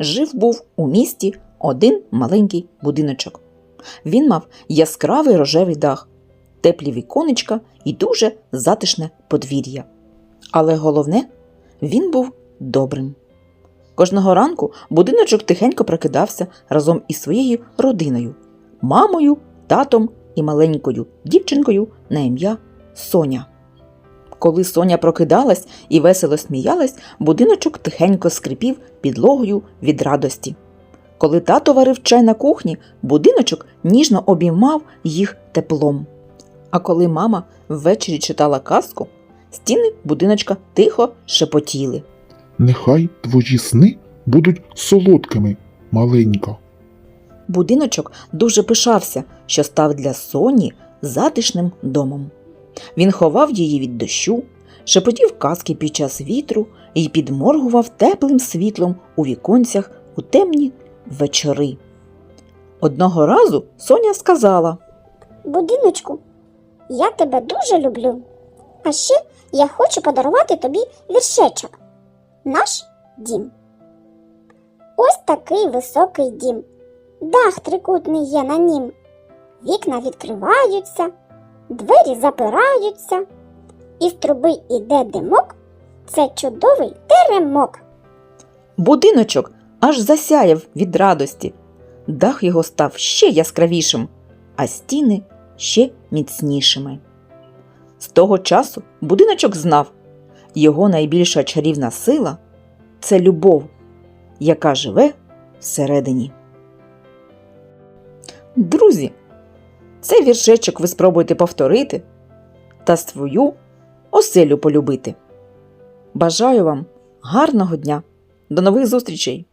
жив був у місті один маленький будиночок. Він мав яскравий рожевий дах, теплі віконечка і дуже затишне подвір'я. Але головне, він був добрим. Кожного ранку будиночок тихенько прокидався разом із своєю родиною, мамою, татом і маленькою дівчинкою на ім'я Соня. Коли Соня прокидалась і весело сміялась, будиночок тихенько скрипів підлогою від радості. Коли тато варив чай на кухні, будиночок ніжно обіймав їх теплом. А коли мама ввечері читала казку, стіни будиночка тихо шепотіли. Нехай твої сни будуть солодкими, маленька. Будиночок дуже пишався, що став для Соні затишним домом. Він ховав її від дощу, шепотів казки під час вітру і підморгував теплим світлом у віконцях у темні вечори. Одного разу Соня сказала Будиночку, я тебе дуже люблю. А ще я хочу подарувати тобі віршечок. Наш дім. Ось такий високий дім. Дах трикутний є на нім. Вікна відкриваються, двері запираються, і з труби іде димок. Це чудовий теремок. Будиночок аж засяяв від радості. Дах його став ще яскравішим, а стіни ще міцнішими. З того часу будиночок знав, його найбільша чарівна сила це любов, яка живе всередині. Друзі, цей віршечок ви спробуйте повторити та свою оселю полюбити. Бажаю вам гарного дня! До нових зустрічей!